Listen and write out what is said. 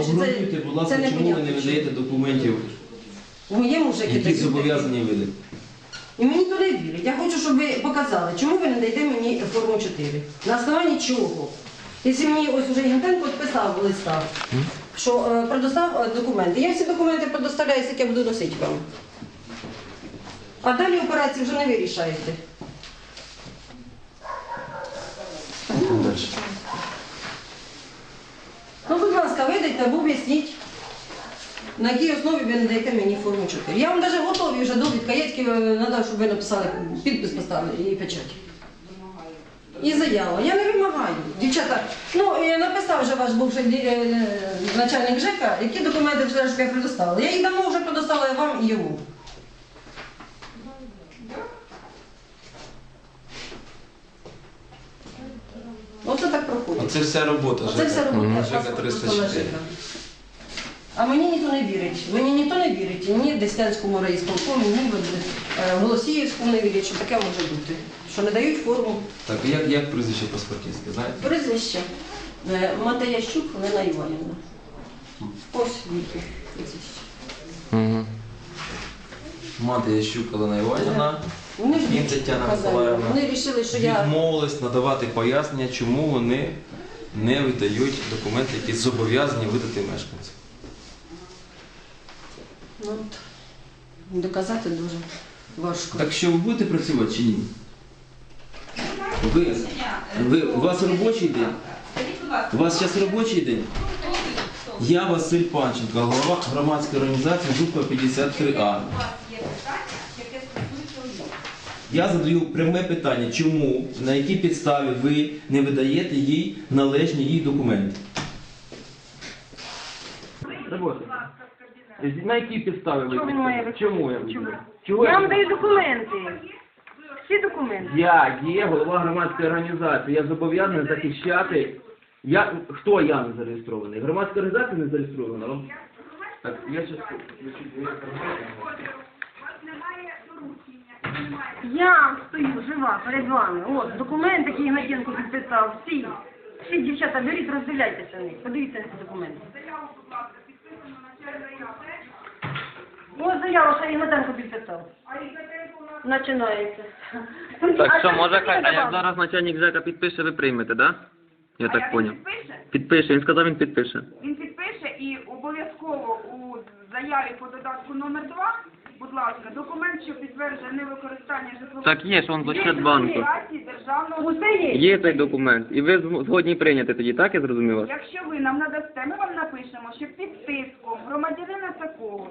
Обґрунтуйте, будь це ласка, чому ви не видаєте документів, У моєму вже які зобов'язані видати? І мені то не вірять. Я хочу, щоб ви показали, чому ви не даєте мені форму 4. На основанні чого? Якщо мені ось уже Гентенко підписав листа, що е, предостав е, документи. Я всі документи предоставляю, які я буду носити вам. А далі операції вже не вирішаєте. Далі. Ну, будь ласка, або об'ясніть, на якій основі ви не даєте мені форму 4. Я вам навіть готові вже довідка, є тільки треба, щоб ви написали, підпис поставили і печать. І заява. Я не вимагаю. Дівчата, ну е, написав вже ваш бувший е, начальник ЖЕКа, які документи вже я предоставила. Я їх давно вже предоставила вам і йому. Оце так проходить. Оце вся робота. Оце вся робота ЖЕКа 304. А мені ніхто не вірить. Мені ніхто не вірить. Ні Деснянському райсполкомі, ні в е, Голосіївському не вірять, що таке може бути. Що не дають форму. Так, як, як прізвище паспортистське, знаєте? Прізвище е, Матеящук Лена Іванівна. Ось її прізвище. Угу. Мати Ящук Олена Іванівна Вони ж Тетяна казали, Миколаївна Вони вирішили, що я відмовились надавати пояснення, чому вони не видають документи, які зобов'язані видати мешканцю. ну, от, доказати дуже важко. Так що ви будете працювати чи ні? Ви, ви, у вас робочий день? У вас зараз робочий день? Я Василь Панченко, голова громадської організації Жукова 53А. Я задаю пряме питання, чому, на якій підставі ви не видаєте їй належні їй документи? На якій підставі ви? Чому він має виконувати? Чому я Чому? Чого Я вам даю документи. Всі документи. Я є голова громадської організації. Я зобов'язаний захищати. Я хто я не зареєстрований? Громадська організація не зареєстрована. Вам- Так, я щас Я стою жива перед вами. От документ, який Гнатенко підписав. Всі. Всі дівчата, беріть, роздивляйтеся в них. Подивіться на ці документи. Ось заява, що Ігнатенко підписав. Починається. Так що, може, хай, а як зараз начальник ЖЕКа підпише, ви приймете, да? Я так як поняв. Він підпише, Підпише, він сказав, він підпише. він підпише і обов'язково у заяві по додатку номер 2, будь ласка, документ, що підтверджує невикористання житлового... Так є, що він з Є Ощадбанку. реєстрації державного Усе є. Є цей документ. І ви зм- згодні прийняти тоді, так я зрозуміла? Якщо ви нам надасте, ми вам напишемо, що під тиском громадянина такого